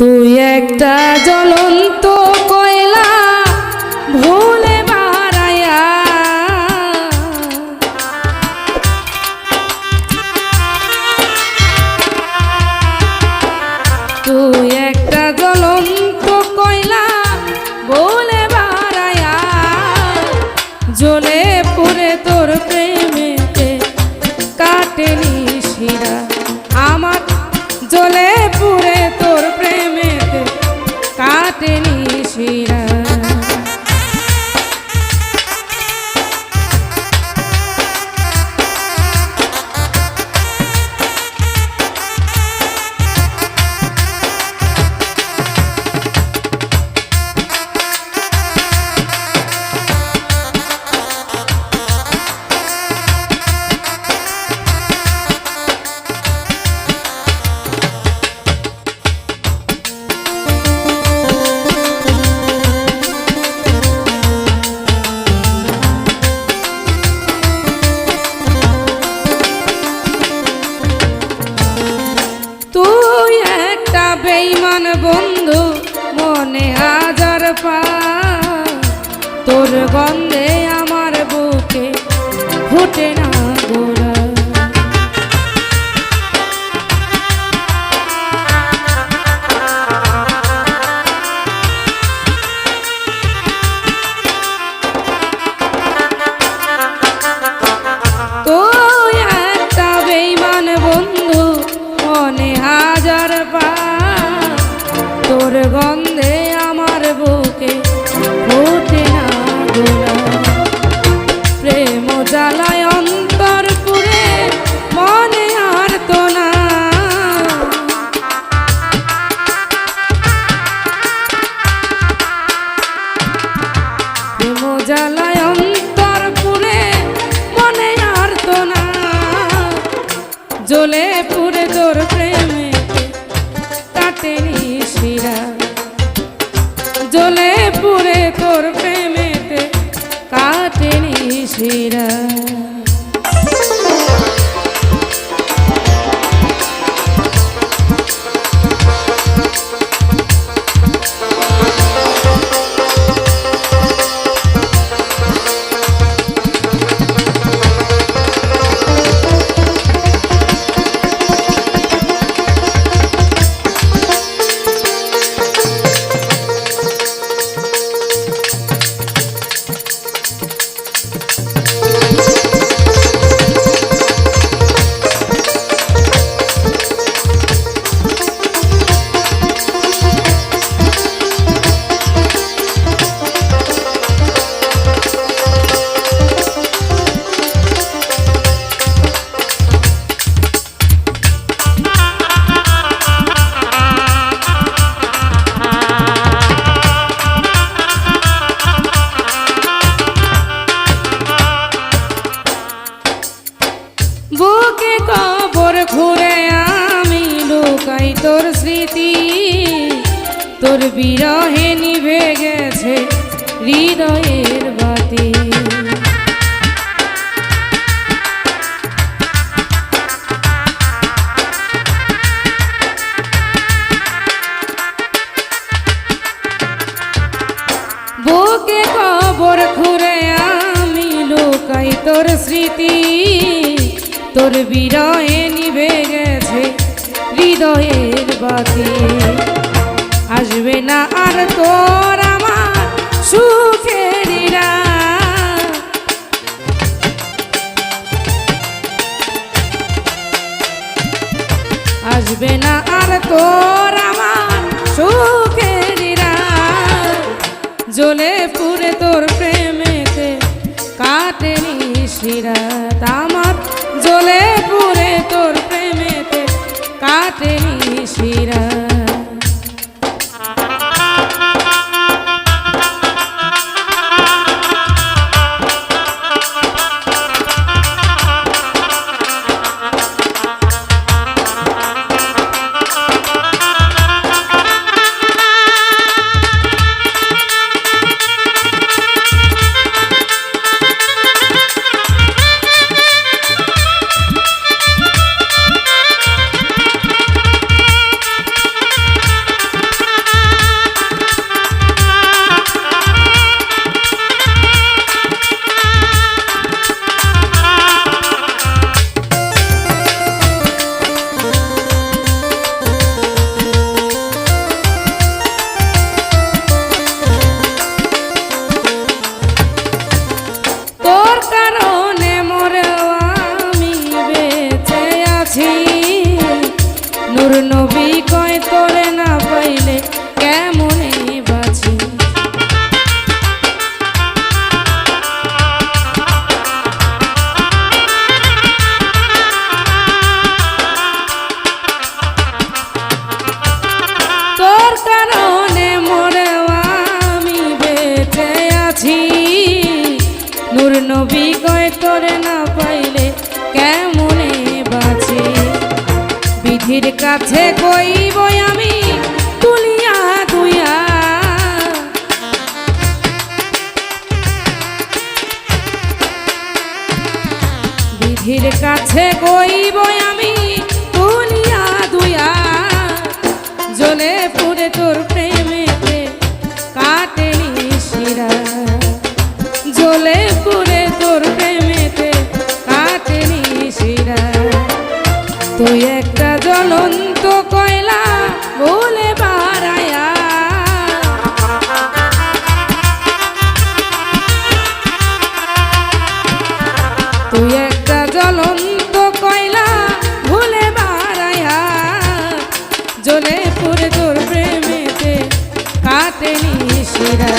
তুই একটা জ্বলন্ত কয়লা ভুলে বাড়াইয়া তুই একটা জ্বলন্ত কয়লা বলে বাড়াইয়া জ্বলে পুরে তোর প্রেমেতে কাটেনি শিরা। আমার জ্বলে কাটেনি তোর গন্ধে আমার বুকে ফুটে না গোড়া প্রেম কাটেনি তোর বিরহে নিভে গেছে হৃদয়ের বাতি। বুকে কবর ঘুরে আমি লুকাই তোর স্মৃতি। তোর বিরহে নিভে গেছে হৃদয়ের বাতি। আসবে না আর তোর আমার সুখের রাত। আসবে না আর তোর আমার সুখের রাত। জ্বলে পুরে তোর প্রেমেতে কাটেনি শিরাত আমার জ্বলে পুরে তোর প্রেমেতে কাটেনি শিরাত তোরে না পাইলে কেমনে বাঁচি? বিধির কাছে কইব আমি বিধির কাছে কইব আমি তুলিয়া দুইয়া জ্বলে তো কয়লা ভুলে বাড়ায়া। তুই একটা জ্বলন্ত কয়লা ভুলে বাড়ায়া। জ্বলে পুরে তোর প্রেমেতে কাতে নিশিরা